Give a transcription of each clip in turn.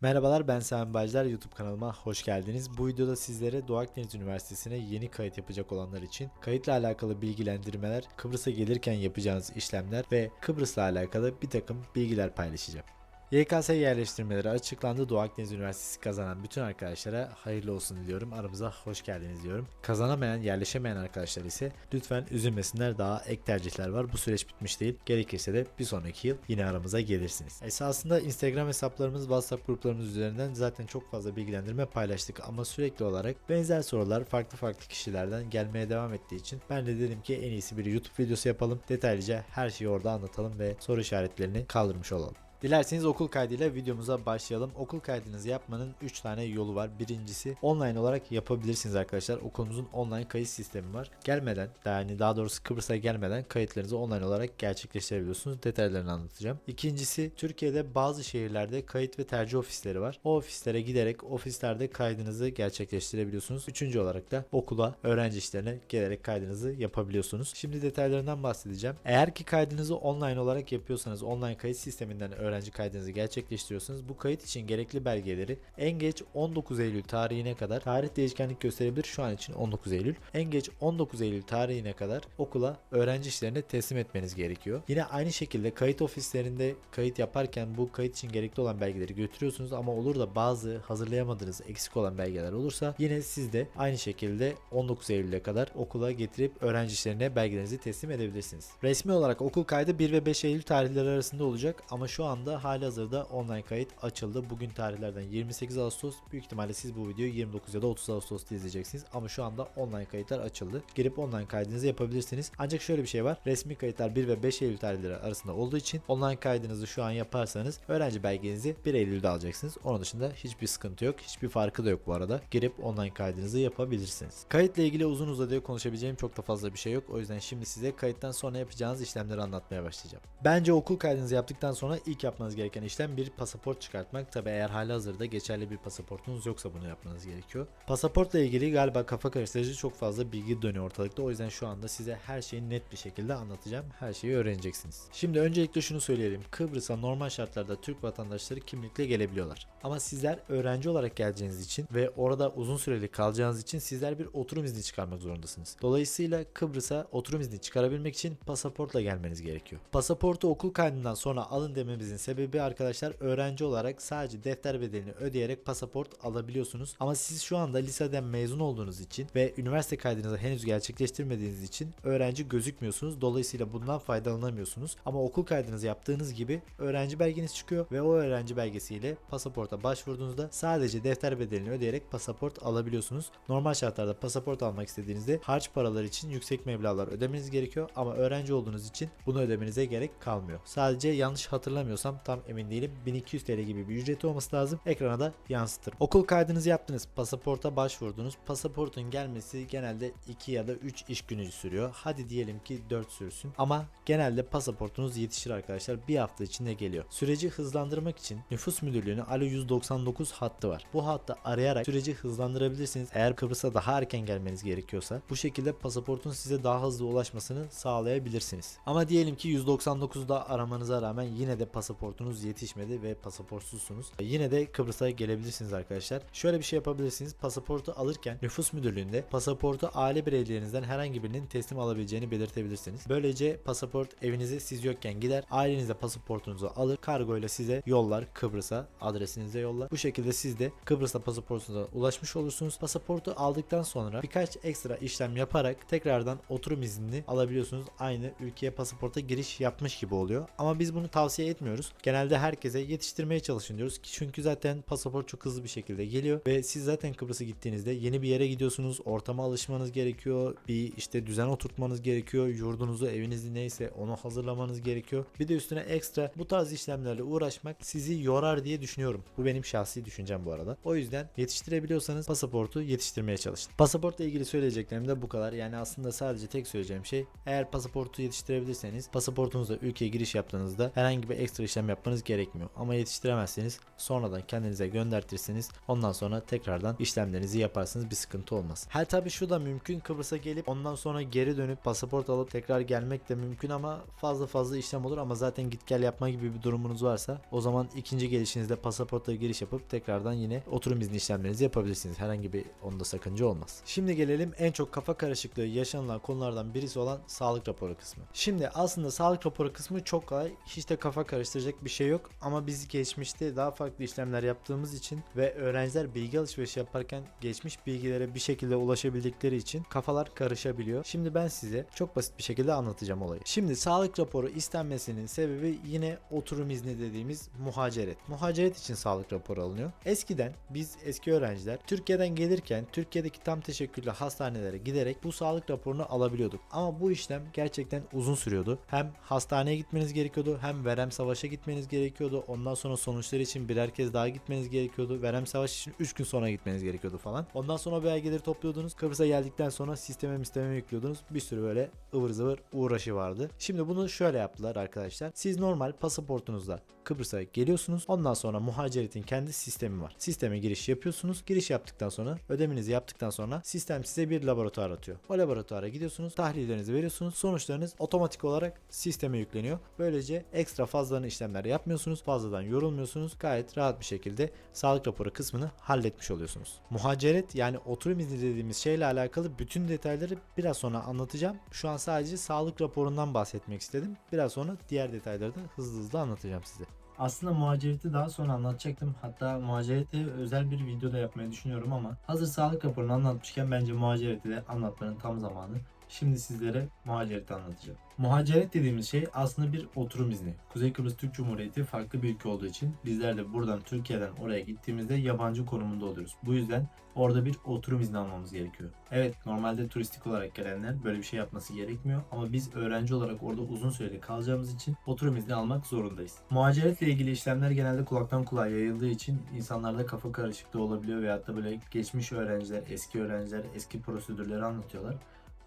Merhabalar ben Sami Bajlar YouTube kanalıma hoş geldiniz. Bu videoda sizlere Doğu Akdeniz Üniversitesi'ne yeni kayıt yapacak olanlar için kayıtla alakalı bilgilendirmeler, Kıbrıs'a gelirken yapacağınız işlemler ve Kıbrıs'la alakalı bir takım bilgiler paylaşacağım. YKS yerleştirmeleri açıklandı. Doğu Akdeniz Üniversitesi kazanan bütün arkadaşlara hayırlı olsun diliyorum. Aramıza hoş geldiniz diyorum. Kazanamayan, yerleşemeyen arkadaşlar ise lütfen üzülmesinler. Daha ek tercihler var. Bu süreç bitmiş değil. Gerekirse de bir sonraki yıl yine aramıza gelirsiniz. Esasında Instagram hesaplarımız, WhatsApp gruplarımız üzerinden zaten çok fazla bilgilendirme paylaştık ama sürekli olarak benzer sorular farklı farklı kişilerden gelmeye devam ettiği için ben de dedim ki en iyisi bir YouTube videosu yapalım. Detaylıca her şeyi orada anlatalım ve soru işaretlerini kaldırmış olalım. Dilerseniz okul kaydıyla videomuza başlayalım. Okul kaydınızı yapmanın 3 tane yolu var. Birincisi online olarak yapabilirsiniz arkadaşlar. Okulumuzun online kayıt sistemi var. Gelmeden yani daha doğrusu Kıbrıs'a gelmeden kayıtlarınızı online olarak gerçekleştirebiliyorsunuz. Detaylarını anlatacağım. İkincisi Türkiye'de bazı şehirlerde kayıt ve tercih ofisleri var. O ofislere giderek ofislerde kaydınızı gerçekleştirebiliyorsunuz. Üçüncü olarak da okula, öğrenci işlerine gelerek kaydınızı yapabiliyorsunuz. Şimdi detaylarından bahsedeceğim. Eğer ki kaydınızı online olarak yapıyorsanız online kayıt sisteminden öğrenci kaydınızı gerçekleştiriyorsanız bu kayıt için gerekli belgeleri en geç 19 Eylül tarihine kadar tarih değişkenlik gösterebilir şu an için 19 Eylül. En geç 19 Eylül tarihine kadar okula öğrenci işlerine teslim etmeniz gerekiyor. Yine aynı şekilde kayıt ofislerinde kayıt yaparken bu kayıt için gerekli olan belgeleri götürüyorsunuz ama olur da bazı hazırlayamadığınız eksik olan belgeler olursa yine siz de aynı şekilde 19 Eylül'e kadar okula getirip öğrenci işlerine belgelerinizi teslim edebilirsiniz. Resmi olarak okul kaydı 1 ve 5 Eylül tarihleri arasında olacak ama şu anda hali hazırda online kayıt açıldı. Bugün tarihlerden 28 Ağustos. Büyük ihtimalle siz bu videoyu 29 ya da 30 Ağustos'ta izleyeceksiniz. Ama şu anda online kayıtlar açıldı. Girip online kaydınızı yapabilirsiniz. Ancak şöyle bir şey var. Resmi kayıtlar 1 ve 5 Eylül tarihleri arasında olduğu için online kaydınızı şu an yaparsanız öğrenci belgenizi 1 Eylül'de alacaksınız. Onun dışında hiçbir sıkıntı yok. Hiçbir farkı da yok bu arada. Girip online kaydınızı yapabilirsiniz. Kayıtla ilgili uzun uzadıya konuşabileceğim çok da fazla bir şey yok. O yüzden şimdi size kayıttan sonra yapacağınız işlemleri anlatmaya başlayacağım. Bence okul kaydınızı yaptıktan sonra ilk yapmanız gereken işlem bir pasaport çıkartmak. Tabi eğer hali hazırda geçerli bir pasaportunuz yoksa bunu yapmanız gerekiyor. Pasaportla ilgili galiba kafa karıştırıcı çok fazla bilgi dönüyor ortalıkta. O yüzden şu anda size her şeyi net bir şekilde anlatacağım. Her şeyi öğreneceksiniz. Şimdi öncelikle şunu söyleyelim. Kıbrıs'a normal şartlarda Türk vatandaşları kimlikle gelebiliyorlar. Ama sizler öğrenci olarak geleceğiniz için ve orada uzun süreli kalacağınız için sizler bir oturum izni çıkarmak zorundasınız. Dolayısıyla Kıbrıs'a oturum izni çıkarabilmek için pasaportla gelmeniz gerekiyor. Pasaportu okul kaydından sonra alın dememizin sebebi arkadaşlar öğrenci olarak sadece defter bedelini ödeyerek pasaport alabiliyorsunuz. Ama siz şu anda liseden mezun olduğunuz için ve üniversite kaydınızı henüz gerçekleştirmediğiniz için öğrenci gözükmüyorsunuz. Dolayısıyla bundan faydalanamıyorsunuz. Ama okul kaydınızı yaptığınız gibi öğrenci belgeniz çıkıyor ve o öğrenci belgesiyle pasaporta başvurduğunuzda sadece defter bedelini ödeyerek pasaport alabiliyorsunuz. Normal şartlarda pasaport almak istediğinizde harç paraları için yüksek meblağlar ödemeniz gerekiyor ama öğrenci olduğunuz için bunu ödemenize gerek kalmıyor. Sadece yanlış hatırlamıyorsam tam emin değilim 1200 TL gibi bir ücreti olması lazım. Ekrana da yansıtır. Okul kaydınızı yaptınız. Pasaporta başvurdunuz. Pasaportun gelmesi genelde 2 ya da 3 iş günü sürüyor. Hadi diyelim ki 4 sürsün. Ama genelde pasaportunuz yetişir arkadaşlar. Bir hafta içinde geliyor. Süreci hızlandırmak için nüfus müdürlüğünün Alo 199 hattı var. Bu hattı arayarak süreci hızlandırabilirsiniz. Eğer Kıbrıs'a daha erken gelmeniz gerekiyorsa bu şekilde pasaportun size daha hızlı ulaşmasını sağlayabilirsiniz. Ama diyelim ki 199'da aramanıza rağmen yine de pasaportunuz yetişmedi ve pasaportsuzsunuz. Yine de Kıbrıs'a gelebilirsiniz arkadaşlar. Şöyle bir şey yapabilirsiniz. Pasaportu alırken nüfus müdürlüğünde pasaportu aile bireylerinizden herhangi birinin teslim alabileceğini belirtebilirsiniz. Böylece pasaport evinize siz yokken gider. Ailenize pasaportunuzu alır. Kargoyla size yollar Kıbrıs'a adresinize yollar. Bu şekilde siz de Kıbrıs'ta pasaportunuza ulaşmış olursunuz. Pasaportu aldıktan sonra birkaç ekstra işlem yaparak tekrardan oturum iznini alabiliyorsunuz. Aynı ülkeye pasaporta giriş yapmış gibi oluyor. Ama biz bunu tavsiye etmiyoruz. Genelde herkese yetiştirmeye çalışın diyoruz. Çünkü zaten pasaport çok hızlı bir şekilde geliyor ve siz zaten Kıbrıs'a gittiğinizde yeni bir yere gidiyorsunuz. Ortama alışmanız gerekiyor. Bir işte düzen oturtmanız gerekiyor. Yurdunuzu, evinizi neyse onu hazırlamanız gerekiyor. Bir de üstüne ekstra bu tarz işlemlerle uğraşmak sizi yorar diye düşünüyorum. Bu benim şahsi düşüncem bu arada. O yüzden yetiştirebiliyorsanız pasaportu yetiştirmeye çalışın. Pasaportla ilgili söyleyeceklerim de bu kadar. Yani aslında sadece tek söyleyeceğim şey eğer pasaportu yetiştirebilirseniz pasaportunuzla ülkeye giriş yaptığınızda herhangi bir ekstra işlem yapmanız gerekmiyor. Ama yetiştiremezseniz sonradan kendinize göndertirsiniz. Ondan sonra tekrardan işlemlerinizi yaparsınız bir sıkıntı olmaz. Ha tabii şu da mümkün Kıbrıs'a gelip ondan sonra geri dönüp pasaport alıp tekrar gelmek de mümkün ama fazla fazla işlem olur ama zaten git gel yapma gibi bir durumunuz varsa o zaman ikinci gelişinizde pasaportla giriş yapıp tekrardan yine oturum izni işlemlerinizi yapabilirsiniz. Herhangi bir onda sakınca olmaz. Şimdi gelelim en çok kafa karışıklığı yaşanılan konulardan birisi olan sağlık raporu kısmı. Şimdi aslında sağlık raporu kısmı çok kolay. Hiç de kafa karıştıracak bir şey yok ama biz geçmişte daha farklı işlemler yaptığımız için ve öğrenciler bilgi alışverişi yaparken geçmiş bilgilere bir şekilde ulaşabildikleri için kafalar karışabiliyor. Şimdi ben size çok basit bir şekilde anlatacağım olayı. Şimdi sağlık raporu istenmesinin sebebi yine oturum izni dediğimiz muhaceret. Muhaceret için sağlık raporu alınıyor. Eskiden biz eski öğrenciler Türkiye'den gelirken Türkiye'deki tam teşekküllü hastanelere giderek bu sağlık raporunu alabiliyorduk. Ama bu işlem gerçekten uzun sürüyordu. Hem hastaneye gitmeniz gerekiyordu hem verem savaşa gitmeniz gerekiyordu. Ondan sonra sonuçlar için birer kez daha gitmeniz gerekiyordu. Verem savaş için 3 gün sonra gitmeniz gerekiyordu falan. Ondan sonra belgeleri topluyordunuz. Kıbrıs'a geldikten sonra sisteme sisteme yüklüyordunuz. Bir sürü böyle ıvır zıvır uğraşı vardı. Şimdi bunu şöyle yaptılar arkadaşlar. Siz normal pasaportunuzla Kıbrıs'a geliyorsunuz. Ondan sonra muhaceretin kendi sistemi var. Sisteme giriş yapıyorsunuz. Giriş yaptıktan sonra ödemenizi yaptıktan sonra sistem size bir laboratuvar atıyor. O laboratuvara gidiyorsunuz. Tahlillerinizi veriyorsunuz. Sonuçlarınız otomatik olarak sisteme yükleniyor. Böylece ekstra fazladan işlemler yapmıyorsunuz. Fazladan yorulmuyorsunuz. Gayet rahat bir şekilde sağlık raporu kısmını halletmiş oluyorsunuz. Muhaceret yani oturum izni dediğimiz şeyle alakalı bütün detayları biraz sonra anlatacağım. Şu an sadece sağlık raporundan bahsetmek istedim. Biraz sonra diğer detayları da hızlı hızlı anlatacağım size. Aslında muhacireti daha sonra anlatacaktım. Hatta muhacireti özel bir videoda yapmayı düşünüyorum ama hazır sağlık raporunu anlatmışken bence muhacireti de anlatmanın tam zamanı. Şimdi sizlere muhacireti anlatacağım. Muhaciret dediğimiz şey aslında bir oturum izni. Kuzey Kıbrıs Türk Cumhuriyeti farklı bir ülke olduğu için bizler de buradan Türkiye'den oraya gittiğimizde yabancı konumunda oluyoruz. Bu yüzden orada bir oturum izni almamız gerekiyor. Evet normalde turistik olarak gelenler böyle bir şey yapması gerekmiyor ama biz öğrenci olarak orada uzun süreli kalacağımız için oturum izni almak zorundayız. Muhaciretle ilgili işlemler genelde kulaktan kulağa yayıldığı için insanlarda kafa karışıklığı olabiliyor veyahut da böyle geçmiş öğrenciler, eski öğrenciler eski prosedürleri anlatıyorlar.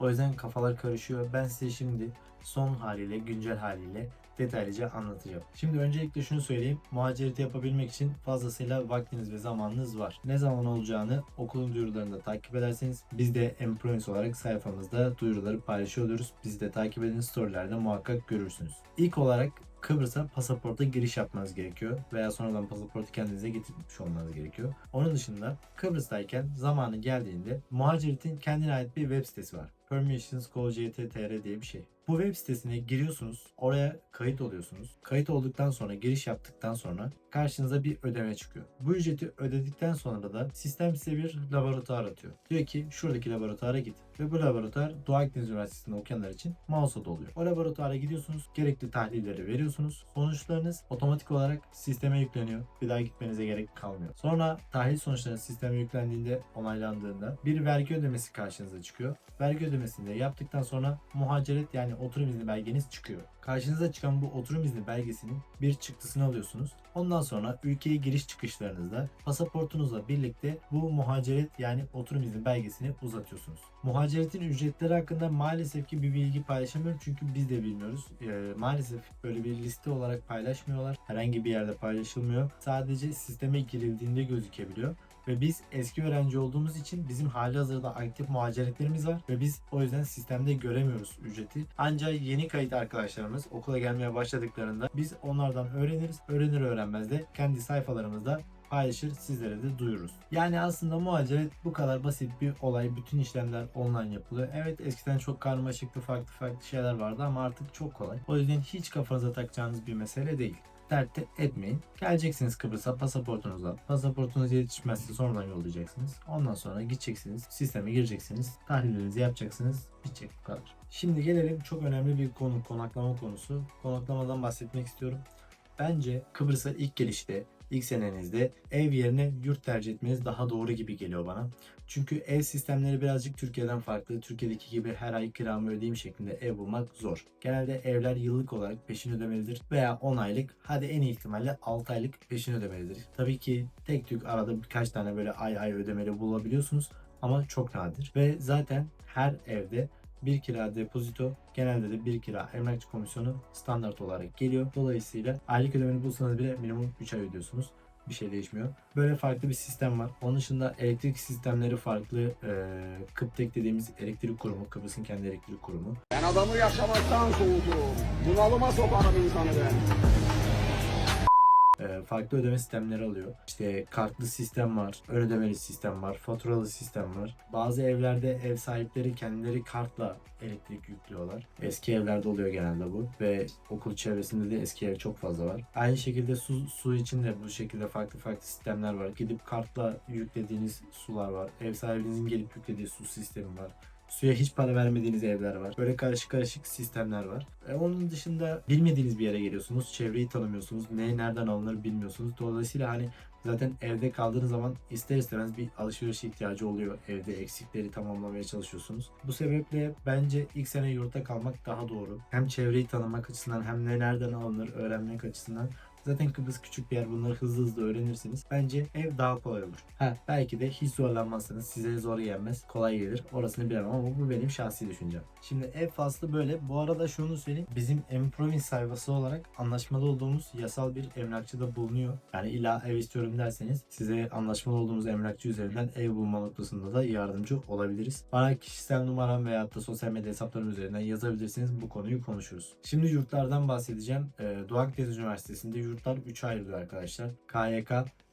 O yüzden kafalar karışıyor. Ben size şimdi son haliyle, güncel haliyle detaylıca anlatacağım. Şimdi öncelikle şunu söyleyeyim. Muhacireti yapabilmek için fazlasıyla vaktiniz ve zamanınız var. Ne zaman olacağını okulun duyurularında takip ederseniz biz de Employers olarak sayfamızda duyuruları paylaşıyor oluruz. Bizi de takip edin storylerde muhakkak görürsünüz. İlk olarak Kıbrıs'a pasaporta giriş yapmanız gerekiyor veya sonradan pasaportu kendinize getirmiş olmanız gerekiyor. Onun dışında Kıbrıs'tayken zamanı geldiğinde muhaciretin kendine ait bir web sitesi var. Permissions.co.jt.tr diye bir şey. Bu web sitesine giriyorsunuz. Oraya kayıt oluyorsunuz. Kayıt olduktan sonra giriş yaptıktan sonra karşınıza bir ödeme çıkıyor. Bu ücreti ödedikten sonra da sistem size bir laboratuvar atıyor. Diyor ki şuradaki laboratuvara git. Ve bu laboratuvar Doğu Akdeniz Üniversitesi'nde okuyanlar için Mouse'a doluyor. O laboratuvara gidiyorsunuz. Gerekli tahlilleri veriyorsunuz. Sonuçlarınız otomatik olarak sisteme yükleniyor. Bir daha gitmenize gerek kalmıyor. Sonra tahlil sonuçları sisteme yüklendiğinde, onaylandığında bir vergi ödemesi karşınıza çıkıyor. Vergi ödemesini de yaptıktan sonra muhaceret yani oturum izni belgeniz çıkıyor. Karşınıza çıkan bu oturum izni belgesinin bir çıktısını alıyorsunuz. Ondan sonra ülkeye giriş çıkışlarınızda pasaportunuzla birlikte bu muhaceret yani oturum izni belgesini uzatıyorsunuz. Muhaceretin ücretleri hakkında maalesef ki bir bilgi paylaşamıyorum çünkü biz de bilmiyoruz. Ee, maalesef böyle bir liste olarak paylaşmıyorlar. Herhangi bir yerde paylaşılmıyor. Sadece sisteme girildiğinde gözükebiliyor. Ve biz eski öğrenci olduğumuz için bizim hali hazırda aktif muhaceretlerimiz var ve biz o yüzden sistemde göremiyoruz ücreti. Ancak yeni kayıt arkadaşlarımız okula gelmeye başladıklarında biz onlardan öğreniriz. Öğrenir öğrenmez de kendi sayfalarımızda paylaşır sizlere de duyururuz. Yani aslında muhaceret bu kadar basit bir olay. Bütün işlemler online yapılıyor. Evet eskiden çok karmaşıktı farklı farklı şeyler vardı ama artık çok kolay. O yüzden hiç kafanıza takacağınız bir mesele değil dert de etmeyin. Geleceksiniz Kıbrıs'a pasaportunuzla. Pasaportunuz yetişmezse sonradan yollayacaksınız. Ondan sonra gideceksiniz. Sisteme gireceksiniz. Tahlillerinizi yapacaksınız. Bitecek bu kadar. Şimdi gelelim çok önemli bir konu. Konaklama konusu. Konaklamadan bahsetmek istiyorum. Bence Kıbrıs'a ilk gelişte ilk senenizde ev yerine yurt tercih etmeniz daha doğru gibi geliyor bana. Çünkü ev sistemleri birazcık Türkiye'den farklı. Türkiye'deki gibi her ay kiramı ödeyeyim şeklinde ev bulmak zor. Genelde evler yıllık olarak peşin ödemelidir veya 10 aylık hadi en iyi ihtimalle 6 aylık peşin ödemelidir. Tabii ki tek tük arada birkaç tane böyle ay ay ödemeli bulabiliyorsunuz ama çok nadir. Ve zaten her evde bir kira depozito genelde de bir kira emlakçı komisyonu standart olarak geliyor. Dolayısıyla aylık ödemeni bulsanız bile minimum 3 ay ödüyorsunuz. Bir şey değişmiyor. Böyle farklı bir sistem var. Onun dışında elektrik sistemleri farklı. Ee, Kıptek dediğimiz elektrik kurumu, Kıbrıs'ın kendi elektrik kurumu. Ben adamı yaşamaktan soğuturum. Bunalıma sokarım insanı ben. Ee, farklı ödeme sistemleri alıyor. İşte kartlı sistem var, ön ödemeli sistem var, faturalı sistem var. Bazı evlerde ev sahipleri kendileri kartla elektrik yüklüyorlar. Eski evlerde oluyor genelde bu ve okul çevresinde de eski ev çok fazla var. Aynı şekilde su, su için de bu şekilde farklı farklı sistemler var. Gidip kartla yüklediğiniz sular var. Ev sahibinizin gelip yüklediği su sistemi var. Suya hiç para vermediğiniz evler var. Böyle karışık karışık sistemler var. E, onun dışında bilmediğiniz bir yere geliyorsunuz. Çevreyi tanımıyorsunuz. Ne nereden alınır bilmiyorsunuz. Dolayısıyla hani zaten evde kaldığınız zaman ister istemez bir alışveriş ihtiyacı oluyor. Evde eksikleri tamamlamaya çalışıyorsunuz. Bu sebeple bence ilk sene yurtta kalmak daha doğru. Hem çevreyi tanımak açısından hem ne nereden alınır öğrenmek açısından. Zaten Kıbrıs küçük bir yer. Bunları hızlı hızlı öğrenirsiniz. Bence ev daha kolay olur. Ha belki de hiç zorlanmazsınız. Size zor gelmez. Kolay gelir. Orasını bilemem ama bu benim şahsi düşüncem. Şimdi ev faslı böyle. Bu arada şunu söyleyeyim. Bizim M-Province sayfası olarak anlaşmalı olduğumuz yasal bir emlakçıda bulunuyor. Yani illa ev istiyorum derseniz size anlaşmalı olduğumuz emlakçı üzerinden ev bulma noktasında da yardımcı olabiliriz. Bana kişisel numaram veya da sosyal medya hesaplarım üzerinden yazabilirsiniz. Bu konuyu konuşuruz. Şimdi yurtlardan bahsedeceğim. Ee, Doğu Akdeniz Üniversitesi'nde yurtlar 3 ayrılıyor arkadaşlar. KYK,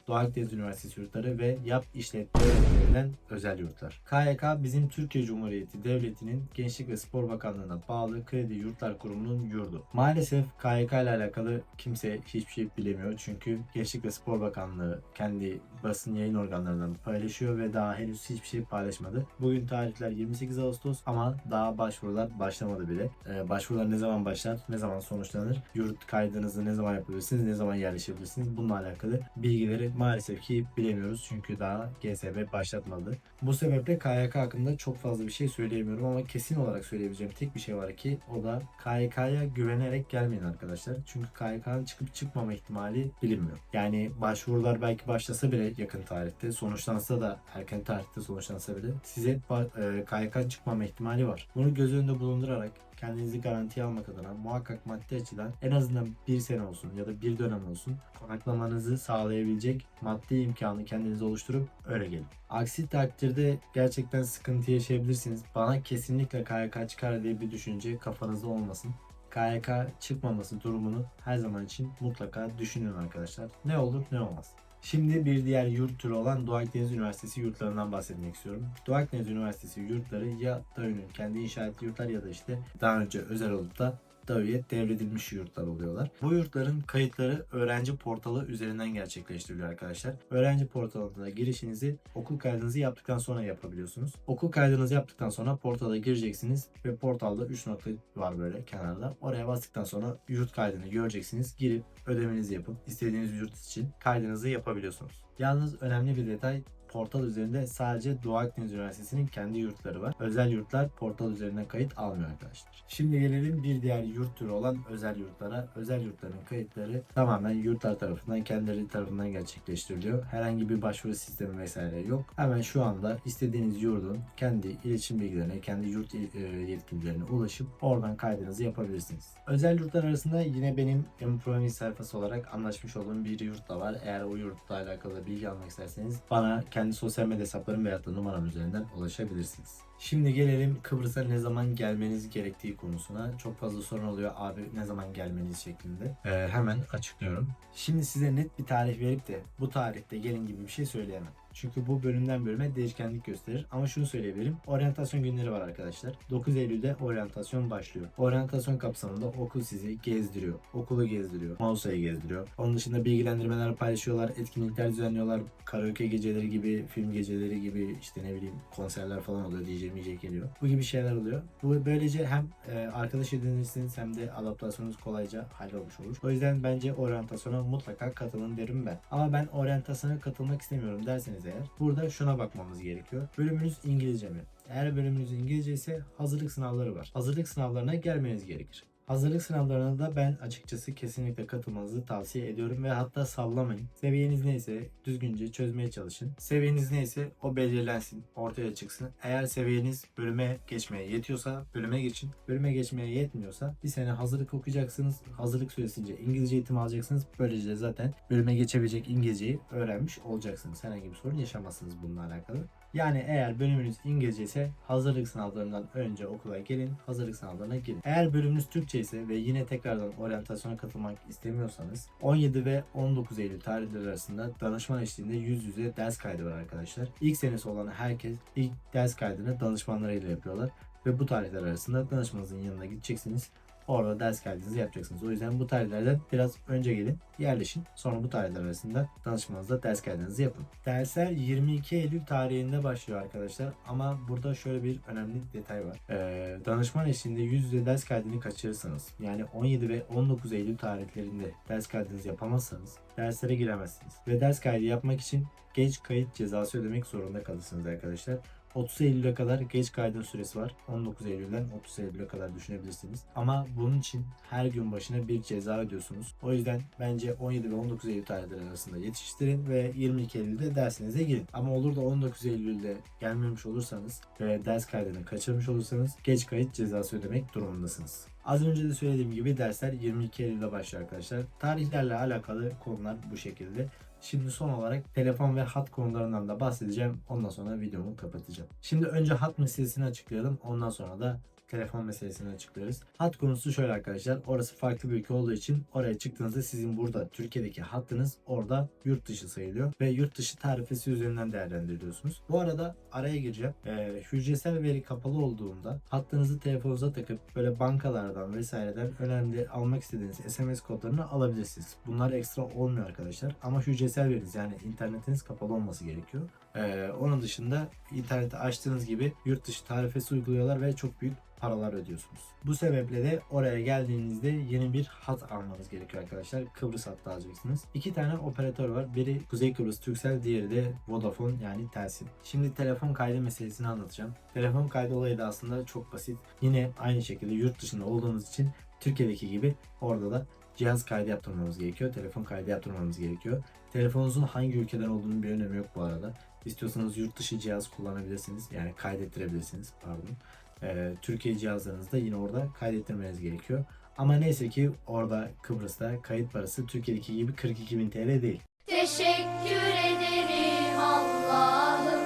Doğu Akdeniz Üniversitesi yurtları ve yap işletme öğretilerinden özel yurtlar. KYK bizim Türkiye Cumhuriyeti Devleti'nin Gençlik ve Spor Bakanlığı'na bağlı Kredi Yurtlar Kurumu'nun yurdu. Maalesef KYK ile alakalı kimse hiçbir şey bilemiyor. Çünkü Gençlik ve Spor Bakanlığı kendi basın yayın organlarından paylaşıyor ve daha henüz hiçbir şey paylaşmadı. Bugün tarihler 28 Ağustos ama daha başvurular başlamadı bile. Ee, başvurular ne zaman başlar, ne zaman sonuçlanır, yurt kaydınızı ne zaman yapabilirsiniz, ne zaman yerleşebilirsiniz bununla alakalı bilgileri maalesef ki bilemiyoruz çünkü daha GSB başlatmadı. Bu sebeple KYK hakkında çok fazla bir şey söyleyemiyorum ama kesin olarak söyleyebileceğim tek bir şey var ki o da KYK'ya güvenerek gelmeyin arkadaşlar. Çünkü KYK'nın çıkıp çıkmama ihtimali bilinmiyor. Yani başvurular belki başlasa bile yakın tarihte, sonuçlansa da erken tarihte sonuçlansa bile size ba- e, KYK çıkmama ihtimali var. Bunu göz önünde bulundurarak kendinizi garantiye almak adına muhakkak maddi açıdan en azından bir sene olsun ya da bir dönem olsun konaklamanızı sağlayabilecek maddi imkanı kendinize oluşturup öyle gelin. Aksi takdirde gerçekten sıkıntı yaşayabilirsiniz. Bana kesinlikle KYK çıkar diye bir düşünce kafanızda olmasın. KYK çıkmaması durumunu her zaman için mutlaka düşünün arkadaşlar. Ne olur ne olmaz. Şimdi bir diğer yurt türü olan Doğu Akdeniz Üniversitesi yurtlarından bahsetmek istiyorum. Doğu Akdeniz Üniversitesi yurtları ya DAÜ'nün kendi inşa ettiği yurtlar ya da işte daha önce özel olup da DAÜ'ye devredilmiş yurtlar oluyorlar. Bu yurtların kayıtları öğrenci portalı üzerinden gerçekleştiriliyor arkadaşlar. Öğrenci portalına girişinizi okul kaydınızı yaptıktan sonra yapabiliyorsunuz. Okul kaydınızı yaptıktan sonra portala gireceksiniz ve portalda 3 nokta var böyle kenarda. Oraya bastıktan sonra yurt kaydını göreceksiniz. Girip ödemenizi yapıp istediğiniz yurt için kaydınızı yapabiliyorsunuz. Yalnız önemli bir detay portal üzerinde sadece Doğu Akdeniz Üniversitesi'nin kendi yurtları var. Özel yurtlar portal üzerinden kayıt almıyor arkadaşlar. Şimdi gelelim bir diğer yurt türü olan özel yurtlara. Özel yurtların kayıtları tamamen yurtlar tarafından kendileri tarafından gerçekleştiriliyor. Herhangi bir başvuru sistemi vesaire yok. Hemen şu anda istediğiniz yurdun kendi iletişim bilgilerine, kendi yurt e, yetkililerine ulaşıp oradan kaydınızı yapabilirsiniz. Özel yurtlar arasında yine benim Empromis sayfası olarak anlaşmış olduğum bir yurt da var. Eğer o yurtla alakalı bilgi almak isterseniz bana sosyal medya hesaplarım veyahut da numaram üzerinden ulaşabilirsiniz. Şimdi gelelim Kıbrıs'a ne zaman gelmeniz gerektiği konusuna. Çok fazla sorun oluyor abi ne zaman gelmeniz şeklinde. Ee, hemen açıklıyorum. Şimdi size net bir tarih verip de bu tarihte gelin gibi bir şey söyleyemem. Çünkü bu bölümden bölüme değişkenlik gösterir. Ama şunu söyleyebilirim. Oryantasyon günleri var arkadaşlar. 9 Eylül'de oryantasyon başlıyor. Oryantasyon kapsamında okul sizi gezdiriyor. Okulu gezdiriyor. Mausa'yı gezdiriyor. Onun dışında bilgilendirmeler paylaşıyorlar. Etkinlikler düzenliyorlar. Karaoke geceleri gibi, film geceleri gibi işte ne bileyim konserler falan oluyor. DJ DJ geliyor. Bu gibi şeyler oluyor. Bu böylece hem e, arkadaş edinirsiniz hem de adaptasyonunuz kolayca hallolmuş olur. O yüzden bence oryantasyona mutlaka katılın derim ben. Ama ben oryantasyona katılmak istemiyorum derseniz eğer burada şuna bakmamız gerekiyor. Bölümünüz İngilizce mi? Eğer bölümünüz İngilizce ise hazırlık sınavları var. Hazırlık sınavlarına gelmeniz gerekir. Hazırlık sınavlarına da ben açıkçası kesinlikle katılmanızı tavsiye ediyorum ve hatta sallamayın. Seviyeniz neyse düzgünce çözmeye çalışın. Seviyeniz neyse o belirlensin, ortaya çıksın. Eğer seviyeniz bölüme geçmeye yetiyorsa bölüme geçin. Bölüme geçmeye yetmiyorsa bir sene hazırlık okuyacaksınız. Hazırlık süresince İngilizce eğitimi alacaksınız. Böylece zaten bölüme geçebilecek İngilizceyi öğrenmiş olacaksınız. Herhangi bir sorun yaşamazsınız bununla alakalı. Yani eğer bölümünüz İngilizce ise hazırlık sınavlarından önce okula gelin, hazırlık sınavlarına girin. Eğer bölümünüz Türkçe ise ve yine tekrardan oryantasyona katılmak istemiyorsanız 17 ve 19 Eylül tarihleri arasında danışman eşliğinde yüz yüze ders kaydı var arkadaşlar. İlk senesi olan herkes ilk ders kaydını danışmanlarıyla yapıyorlar ve bu tarihler arasında danışmanınızın yanına gideceksiniz. Orada ders kaydınızı yapacaksınız. O yüzden bu tarihlerden biraz önce gelin, yerleşin. Sonra bu tarihler arasında danışmanınızla ders kaydınızı yapın. Dersler 22 Eylül tarihinde başlıyor arkadaşlar. Ama burada şöyle bir önemli detay var. Ee, danışman eşliğinde yüz yüze ders kaydını kaçırırsanız yani 17 ve 19 Eylül tarihlerinde ders kaydınızı yapamazsanız derslere giremezsiniz. Ve ders kaydı yapmak için geç kayıt cezası ödemek zorunda kalırsınız arkadaşlar. 30 Eylül'e kadar geç kaydın süresi var. 19 Eylül'den 30 Eylül'e kadar düşünebilirsiniz. Ama bunun için her gün başına bir ceza ödüyorsunuz. O yüzden bence 17 ve 19 Eylül tarihleri arasında yetiştirin ve 22 Eylül'de dersinize girin. Ama olur da 19 Eylül'de gelmemiş olursanız ve ders kaydını kaçırmış olursanız geç kayıt cezası ödemek durumundasınız. Az önce de söylediğim gibi dersler 22 Eylül'de başlıyor arkadaşlar. Tarihlerle alakalı konular bu şekilde. Şimdi son olarak telefon ve hat konularından da bahsedeceğim. Ondan sonra videomu kapatacağım. Şimdi önce hat meselesini açıklayalım. Ondan sonra da telefon meselesini açıklıyoruz. Hat konusu şöyle arkadaşlar. Orası farklı bir ülke olduğu için oraya çıktığınızda sizin burada Türkiye'deki hattınız orada yurt dışı sayılıyor. Ve yurt dışı tarifesi üzerinden değerlendiriyorsunuz. Bu arada araya gireceğim. Ee, hücresel veri kapalı olduğunda hattınızı telefonunuza takıp böyle bankalardan vesaireden önemli almak istediğiniz SMS kodlarını alabilirsiniz. Bunlar ekstra olmuyor arkadaşlar. Ama hücresel veriniz yani internetiniz kapalı olması gerekiyor. Ee, onun dışında interneti açtığınız gibi yurt dışı tarifesi uyguluyorlar ve çok büyük paralar ödüyorsunuz. Bu sebeple de oraya geldiğinizde yeni bir hat almanız gerekiyor arkadaşlar. Kıbrıs hattı alacaksınız. İki tane operatör var. Biri Kuzey Kıbrıs Turkcell, diğeri de Vodafone yani Telsin. Şimdi telefon kaydı meselesini anlatacağım. Telefon kaydı olayı da aslında çok basit. Yine aynı şekilde yurt dışında olduğunuz için Türkiye'deki gibi orada da cihaz kaydı yaptırmamız gerekiyor. Telefon kaydı yaptırmamız gerekiyor. Telefonunuzun hangi ülkeden olduğunun bir önemi yok bu arada. İstiyorsanız yurt dışı cihaz kullanabilirsiniz. Yani kaydettirebilirsiniz. Pardon. Ee, Türkiye cihazlarınızda yine orada kaydettirmeniz gerekiyor. Ama neyse ki orada Kıbrıs'ta kayıt parası Türkiye'deki gibi 42.000 TL değil. Teşekkür ederim Allah'ım.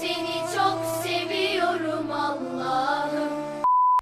Seni çok seviyorum Allah'ım.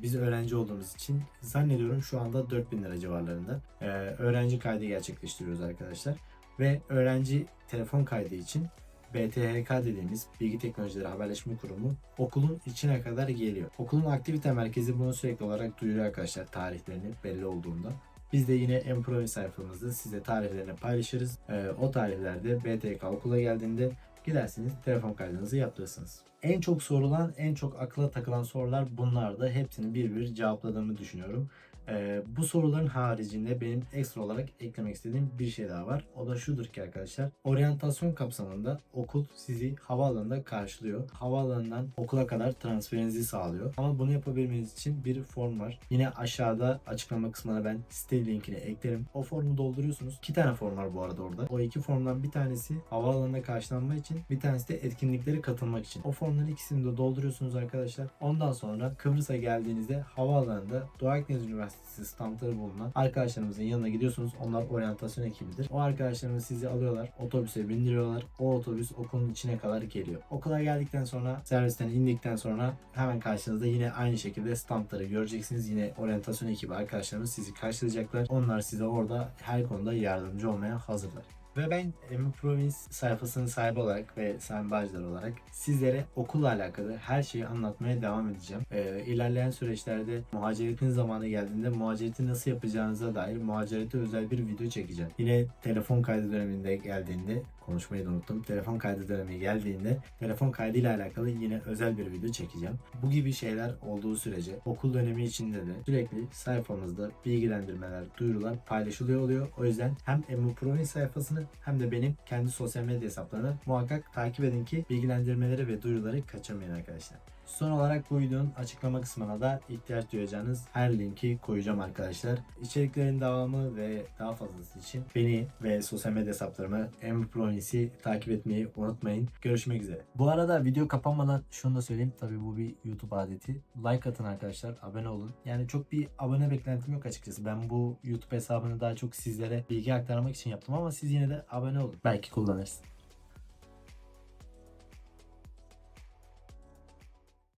Biz öğrenci olduğumuz için zannediyorum şu anda 4000 lira civarlarında ee, öğrenci kaydı gerçekleştiriyoruz arkadaşlar. Ve öğrenci telefon kaydı için BTHK dediğimiz Bilgi Teknolojileri Haberleşme Kurumu okulun içine kadar geliyor. Okulun aktivite merkezi bunu sürekli olarak duyuruyor arkadaşlar tarihlerini belli olduğunda. Biz de yine Emprovi sayfamızda size tarihlerini paylaşırız. Ee, o tarihlerde BTK okula geldiğinde gidersiniz telefon kaydınızı yaptırırsınız. En çok sorulan, en çok akla takılan sorular bunlardı. Hepsini bir bir cevapladığımı düşünüyorum. Ee, bu soruların haricinde benim ekstra olarak eklemek istediğim bir şey daha var. O da şudur ki arkadaşlar. Oryantasyon kapsamında okul sizi havaalanında karşılıyor. Havaalanından okula kadar transferinizi sağlıyor. Ama bunu yapabilmeniz için bir form var. Yine aşağıda açıklama kısmına ben site linkini eklerim. O formu dolduruyorsunuz. İki tane form var bu arada orada. O iki formdan bir tanesi havaalanına karşılanma için, bir tanesi de etkinliklere katılmak için. O formların ikisini de dolduruyorsunuz arkadaşlar. Ondan sonra Kıbrıs'a geldiğinizde havaalanında Doğu Akdeniz Üniversitesi standları bulunan arkadaşlarımızın yanına gidiyorsunuz. Onlar oryantasyon ekibidir. O arkadaşlarımız sizi alıyorlar. Otobüse bindiriyorlar. O otobüs okulun içine kadar geliyor. Okula geldikten sonra servisten indikten sonra hemen karşınızda yine aynı şekilde standları göreceksiniz. Yine oryantasyon ekibi arkadaşlarımız sizi karşılayacaklar. Onlar size orada her konuda yardımcı olmaya hazırlar. Ve ben Emi Province sayfasının sahibi olarak ve Sayın Bağcılar olarak sizlere okulla alakalı her şeyi anlatmaya devam edeceğim. Ee, ilerleyen süreçlerde muhaceretin zamanı geldiğinde muhacereti nasıl yapacağınıza dair muhacerete özel bir video çekeceğim. Yine telefon kaydı döneminde geldiğinde konuşmayı da unuttum. Telefon kaydı dönemi geldiğinde telefon kaydı ile alakalı yine özel bir video çekeceğim. Bu gibi şeyler olduğu sürece okul dönemi içinde de sürekli sayfamızda bilgilendirmeler, duyurular paylaşılıyor oluyor. O yüzden hem Emu Pro'nun sayfasını hem de benim kendi sosyal medya hesaplarını muhakkak takip edin ki bilgilendirmeleri ve duyuruları kaçırmayın arkadaşlar. Son olarak bu videonun açıklama kısmına da ihtiyaç duyacağınız her linki koyacağım arkadaşlar. İçeriklerin devamı ve daha fazlası için beni ve sosyal medya hesaplarımı Empronis'i takip etmeyi unutmayın. Görüşmek üzere. Bu arada video kapanmadan şunu da söyleyeyim. Tabii bu bir YouTube adeti. Like atın arkadaşlar. Abone olun. Yani çok bir abone beklentim yok açıkçası. Ben bu YouTube hesabını daha çok sizlere bilgi aktarmak için yaptım ama siz yine de abone olun. Belki kullanırsın.